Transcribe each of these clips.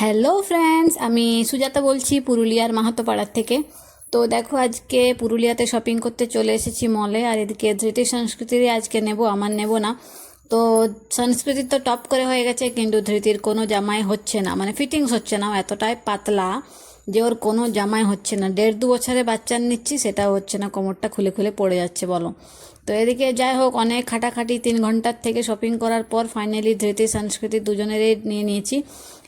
Hello friends আমি সুজাতা বলছি পুরুলিয়ার মাহাতোপাড়ার থেকে। তো দেখো, আজকে পুরুলিয়াতে শপিং করতে চলে এসেছি মলে আর এদিকে ধৃতি সংস্কৃতিরই আজকে নেব, আমার নেব না। তো সংস্কৃতির তো টপ করে হয়ে গেছে, কিন্তু ধৃতির কোনো জামাই হচ্ছে না মানে ফিটিংস হচ্ছে না, এতটাই পাতলা। যে ওর কোনো জামাই হচ্ছে না। দেড় দু বছরে বাচ্চা নিচ্ছি, সেটাও হচ্ছে না। কোমরটা খুলে খুলে পড়ে যাচ্ছে, বলো। তো এদিকে যাই হোক, অনেক খাটাখাটি তিন ঘণ্টার থেকে শপিং করার পর ফাইনালি ধৃতি সংস্কৃতি দুজনেরই নিয়ে নিয়েছি।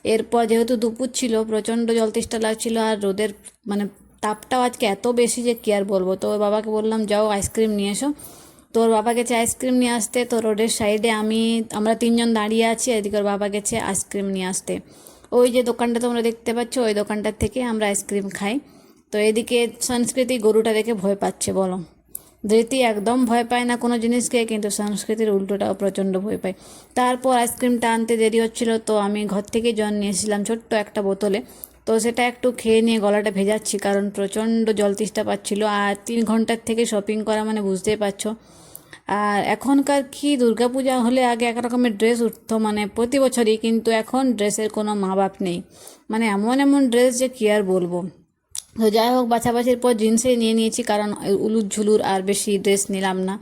এরপর যেহেতু দুপুর ছিল, প্রচণ্ড জলতেষ্টা লাগছিল আর রোদের মানে তাপটাও আজকে এত বেশি যে কি আর বলব। তো ওর বাবাকে বললাম, যাও আইসক্রিম নিয়ে এসো। তো ওর বাবা গেছে আইসক্রিম নিয়ে আসতে। তো রোডের সাইডে আমি, আমরা তিনজন দাঁড়িয়ে আছি। এদিকে ওর বাবা গেছে আইসক্রিম নিয়ে আসতে। ওই যে দোকানটা তোমরা দেখতে পাচ্ছ, ওই দোকানটার থেকে আমরা আইসক্রিম খাই। তো এদিকে সংস্কৃতি গরুটা দেখে ভয় পাচ্ছে, বলো। ধৃতি একদম ভয় পায় না কোনো জিনিসকে, কিন্তু সংস্কৃতির উল্টোটাও প্রচণ্ড ভয় পায়। তারপর আইসক্রিমটা আনতে দেরি হচ্ছিল, তো আমি ঘর থেকে জল নিয়ে এসেছিলাম ছোট্ট একটা বোতলে। তো সেটা একটু খেয়ে নিয়ে গলাটা ভেজাচ্ছি, কারণ প্রচণ্ড জল তেষ্টা পাচ্ছিল। আর তিন ঘণ্টার থেকে শপিং করা মানে বুঝতেই পারছ। আর এখনকার কি দুর্গাপূজা হলে আগে এক রকমের ড্রেস উঠতো মানে প্রতি বছরই, কিন্তু এখন ড্রেসের কোনো মা বাপ নেই। মানে এমন এমন ড্রেস যে কী আর বলব। তো যাই হোক, বাছাবাছির পর জিন্সে নিয়ে নিয়েছি, কারণ উলুর ঝুলুর আর বেশি ড্রেস নিলাম না।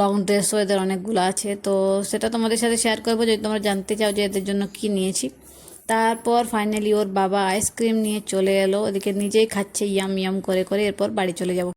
লং ড্রেসও এদের অনেকগুলো আছে, তো সেটা তোমাদের সাথে শেয়ার করব। যদি তোমরা জানতে চাও যে এদের জন্য কি নিয়েছি। তারপর ফাইনালি ওর বাবা আইসক্রিম নিয়ে চলে এলো, ওদিকে নিজেই খাচ্ছে ইয়াম ইয়াম করে করে এরপর বাড়ি চলে যাব।